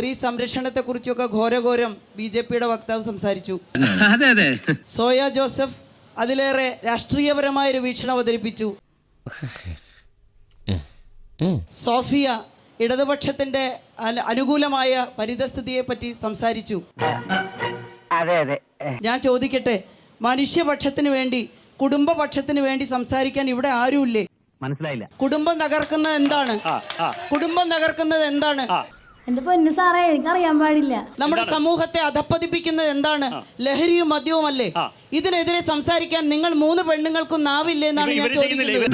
സ്ത്രീ സംരക്ഷണത്തെ കുറിച്ചൊക്കെ ഘോരഘോരം B J പിയുടെ വക്താവ് സംസാരിച്ചു. അതെ അതെ. സോയ ജോസഫ് അതിലേറെ രാഷ്ട്രീയപരമായൊരു വീക്ഷണം അവതരിപ്പിച്ചു. സോഫിയ ഇടതുപക്ഷത്തിന്റെ അനുകൂലമായ പരിതസ്ഥിതിയെ പറ്റി സംസാരിച്ചു. അതെ അതെ. ഞാൻ ചോദിക്കട്ടെ മനുഷ്യപക്ഷത്തിന് വേണ്ടി കുടുംബപക്ഷത്തിന് വേണ്ടി സംസാരിക്കാൻ ഇവിടെ ആരുമില്ലേ? മനസ്സിലായില്ല. കുടുംബം തകർക്കുന്നത് എന്താണ്? കുടുംബം തകർക്കുന്നത് എന്താണ്? എന്റെ പൊന്നു സാറേ എനിക്കറിയാൻ പാടില്ല. നമ്മുടെ സമൂഹത്തെ അധപ്പതിപ്പിക്കുന്നത് എന്താണ്? ലഹരിയും മദ്യവും അല്ലേ? ഇതിനെതിരെ സംസാരിക്കാൻ നിങ്ങൾ മൂന്ന് പെണ്ണുങ്ങൾക്കും നാവില്ലേ എന്നാണ് ഞാൻ ചോദിക്കുന്നത്.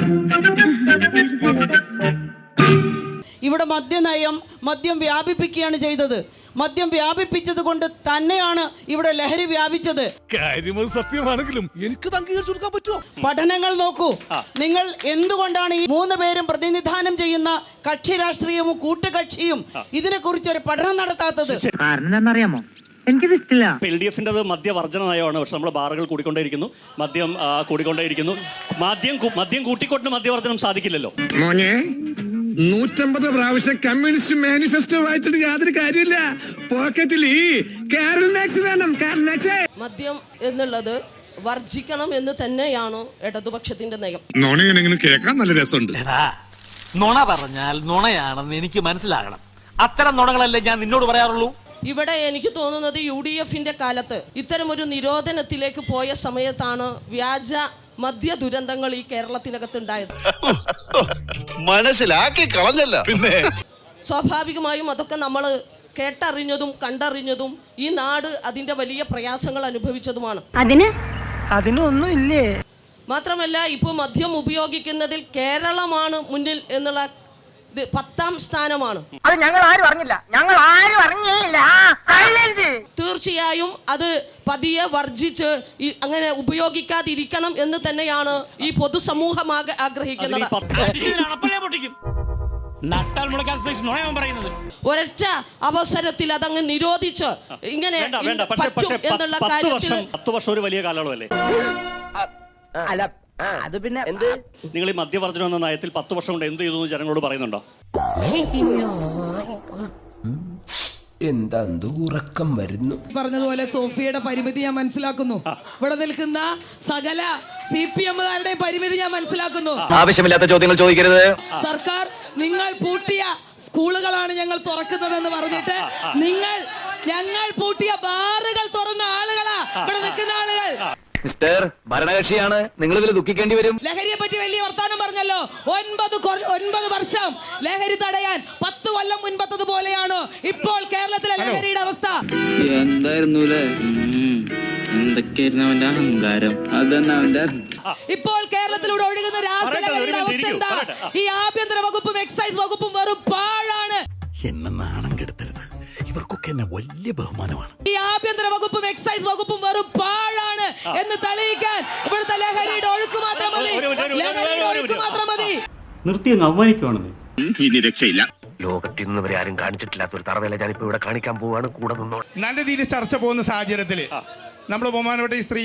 ഇവിടെ മദ്യനയം മദ്യം വ്യാപിപ്പിക്കുകയാണ് ചെയ്തത്. മദ്യം വ്യാപിപ്പിച്ചത് കൊണ്ട് തന്നെയാണ് ഇവിടെ ലഹരി വ്യാപിച്ചത്. കാര്യമത് സത്യമാണെങ്കിലും എനിക്ക് അംഗീകരിച്ചു കൊടുക്കാൻ പറ്റുമോ? പഠനങ്ങൾ നോക്കൂ. നിങ്ങൾ എന്തുകൊണ്ടാണ് ഈ മൂന്ന് പേരും പ്രതിനിധാനം ചെയ്യുന്ന കക്ഷി രാഷ്ട്രീയവും കൂട്ടുകക്ഷിയും ഇതിനെ കുറിച്ച് ഒരു പഠനം നടത്താത്തത്? കാരണം എന്താണെന്നറിയാമോ എനിക്ക് ഇഷ്ടമില്ല എൽ ഡി എഫിന്റെ മദ്യവർജന നയമാണ് പക്ഷെ നമ്മൾ ബാറുകൾ കൂടിക്കൊണ്ടേയിരിക്കുന്നു. മദ്യം ആ, കൂടിക്കൊണ്ടേയിരിക്കുന്നു. മദ്യം കൂ- മദ്യം കൂട്ടിക്കൊണ്ട് മദ്യവർജനം സാധിക്കില്ലല്ലോ. മോനെ നൂറ്റമ്പത് പ്രാവശ്യം കമ്മ്യൂണിസ്റ്റ് മാനിഫെസ്റ്റോ വായിച്ചിട്ട് യാതൊരു കാര്യമില്ല പോക്കറ്റിൽ ഈ കാരൽ മാക്സ് വേണം. കാരൽ മാക്സ് മദ്യം എന്നുള്ളത് വർജിക്കണം എന്ന് തന്നെയാണോ ഇടതുപക്ഷത്തിന്റെ നയം? നോണിങ്ങനെ കേൾക്കാൻ നല്ല രസമുണ്ട്. നുണ പറഞ്ഞാൽ നുണയാണെന്ന് എനിക്ക് മനസ്സിലാകണം. അത്തരം നുണകളല്ലേ ഞാൻ നിന്നോട് പറയാറുള്ളൂ? ഇവിടെ എനിക്ക് തോന്നുന്നത് യു ഡി എഫിന്റെ കാലത്ത് ഇത്തരമൊരു നിരോധനത്തിലേക്ക് പോയ സമയത്താണ് വ്യാജ മദ്യ ദുരന്തങ്ങൾ ഈ കേരളത്തിനകത്തുണ്ടായത്. മനസ്സിലാക്കി കളഞ്ഞല്ല. പിന്നെ? സ്വാഭാവികമായും അതൊക്കെ നമ്മൾ കേട്ടറിഞ്ഞതും കണ്ടറിഞ്ഞതും ഈ നാട് അതിന്റെ വലിയ പ്രയാസങ്ങൾ അനുഭവിച്ചതുമാണ്. അതിന്? അതിനൊന്നും ഇല്ലേ? മാത്രമല്ല ഇപ്പോൾ മദ്യം ഉപയോഗിക്കുന്നതിൽ കേരളമാണ് മുന്നിൽ എന്നുള്ള ഇത് പത്താം സ്ഥാനമാണ്. അത് ഞങ്ങൾ ആരും അറിഞ്ഞില്ല. ഞങ്ങൾ ആരും അറിഞ്ഞില്ല. തീർച്ചയായും അത് പതിയെ വർജിച്ച് അങ്ങനെ ഉപയോഗിക്കാതിരിക്കണം എന്ന് തന്നെയാണ് ഈ പൊതുസമൂഹം ആഗ്രഹിക്കുന്നത്. ഒരൊറ്റ അവസരത്തിൽ അതങ്ങ് നിരോധിച്ച് ഇങ്ങനെ എന്നുള്ള കാര്യത്തിൽ വർഷം പത്ത് വർഷം ഒരു വലിയ കാലയളവല്ലേ? അല്ല അത് പിന്നെ എന്ത്? നിങ്ങൾ ഈ മദ്യവർജനം എന്ന നയത്തിൽ പത്ത് വർഷം കൊണ്ട് എന്ത് ചെയ്തു എന്ന് ജനങ്ങളോട് പറയുന്നുണ്ടോ? എന്താ ഉറക്കം വരുന്നു? പറഞ്ഞതുപോലെ സോഫിയയുടെ പരിമിതി ഞാൻ മനസ്സിലാക്കുന്നു. ഇവിടെ നിൽക്കുന്ന സകല സി പി എമ്മുകാരുടെ പരിമിതി ഞാൻ മനസ്സിലാക്കുന്നു. ആവശ്യമില്ലാത്ത ചോദ്യങ്ങൾ ചോദിക്കരുത്. സർക്കാർ നിങ്ങൾ പൂട്ടിയ സ്കൂളുകളാണ് ഞങ്ങൾ തുറക്കുന്നതെന്ന് പറഞ്ഞിട്ട് നിങ്ങൾ ഞങ്ങൾ പൂട്ടിയ ബാറുകൾ തുറന്ന ആളുകളാ ഇവിടെ നിൽക്കുന്ന ആളുകൾ മിസ്റ്റർ ഭരണകക്ഷിയാണ്. നിങ്ങൾ ഇതിൽ ദുഃഖിക്കേണ്ടി വരും. ലഹരിയെ പറ്റി വലിയ വർത്താനം പറഞ്ഞല്ലോ. ഒൻപത് ഒൻപത് വർഷം ലഹരി തടയാൻ പത്ത് കൊല്ലം മുൻപത്തത് പോലെയാണ് ഇപ്പോൾ കേരളത്തിലെ ലഹരിയുടെ അവസ്ഥ? എന്തായിരുന്നു എന്തൊക്കെയായിരുന്നു അവന്റെ അഹങ്കാരം? അതന്നെ അവന്റെ ഇപ്പോൾ കേരളത്തിലൂടെ ഒഴുകുന്ന രാസലഹരിയുടെ അവസ്ഥ എന്താ? ഈ ആഭ്യന്തര വകുപ്പും എക്സൈസ് വകുപ്പും വെറും പാഴാണ് എന്നെ നാണം കെടുത്തരുത്. ഇവർക്കൊക്കെ എന്നെ വലിയ ബഹുമാനമാണ്. ഈ ആഭ്യന്തര വകുപ്പും എക്സൈസ് വകുപ്പും വെറും പാഴാണ് എന്ന് തെളിയിക്കാൻ ഇവിടുത്തെ ലഹരിയുടെ ഒഴുക്ക് മാത്രം മതി. ലഹരിയുടെ ഒഴുക്ക് മാത്രം മതി. നിർത്തി അങ്ങ് അവമാനിക്കുവാണെന്ന്. ഇനി രക്ഷയില്ല. ലോകത്തിൽ നിന്ന് വരെ ആരും കാണിച്ചിട്ടില്ലാത്ത ഒരു തറവേല ഞാനിപ്പോ ഇവിടെ കാണിക്കാൻ പോവാണ് കൂടെ നിന്നോ നല്ല രീതിയിൽ ചർച്ച പോകുന്ന സാഹചര്യത്തിൽ നമ്മൾ ബഹുമാനപ്പെട്ട ഈ സ്ത്രീ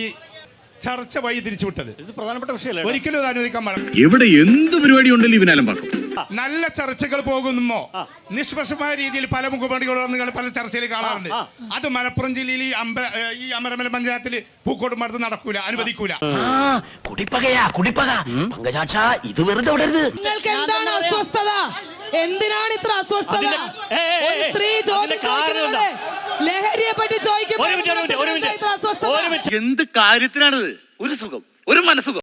ചർച്ച വഴി തിരിച്ചുവിട്ടത്. ഇത് പ്രധാനപ്പെട്ട വിഷയമല്ലേ? ഒരിക്കലും അത് അനുവദിക്കാൻ പാടില്ല. എവിടെ എന്ത് പരിപാടി ഉണ്ടല്ലോ ഇവനാലും പാക്കും നല്ല ചർച്ചകൾ പോകുന്നു നിഷ്പക്ഷമായ രീതിയിൽ പല മുഖപടികളും നിങ്ങൾ പല ചർച്ചയിൽ കാണാറുണ്ട് അത് മലപ്പുറം ജില്ലയിൽ ഈ അമ്പ ഈ അമരമല പഞ്ചായത്തിൽ പൂക്കോട് മരത്ത് നടക്കൂല അനുവദിക്കൂല. കുടിപ്പകയാ കുടിപ്പക. പങ്കജാക്ഷ ഇത് വെറുതെ വിടരുത്. നിങ്ങൾക്ക് എന്താണ് അസ്വസ്ഥത? എന്തിനാണ് ഇത്ര അസ്വസ്ഥത? സ്ത്രീ കാരണം എന്താ? ചോദിക്കുന്നത് ലഹരിയെ പറ്റി ചോദിക്കുമ്പോൾ ഒരു മിനിറ്റ് ഒരു മിനിറ്റ് ഒരു ഇത്ര അസ്വസ്ഥത? ഒരു മിനിറ്റ്. എന്ത് കാര്യത്തിനാണിത്? ഒരു സുഖം ഒരു മനസുഖം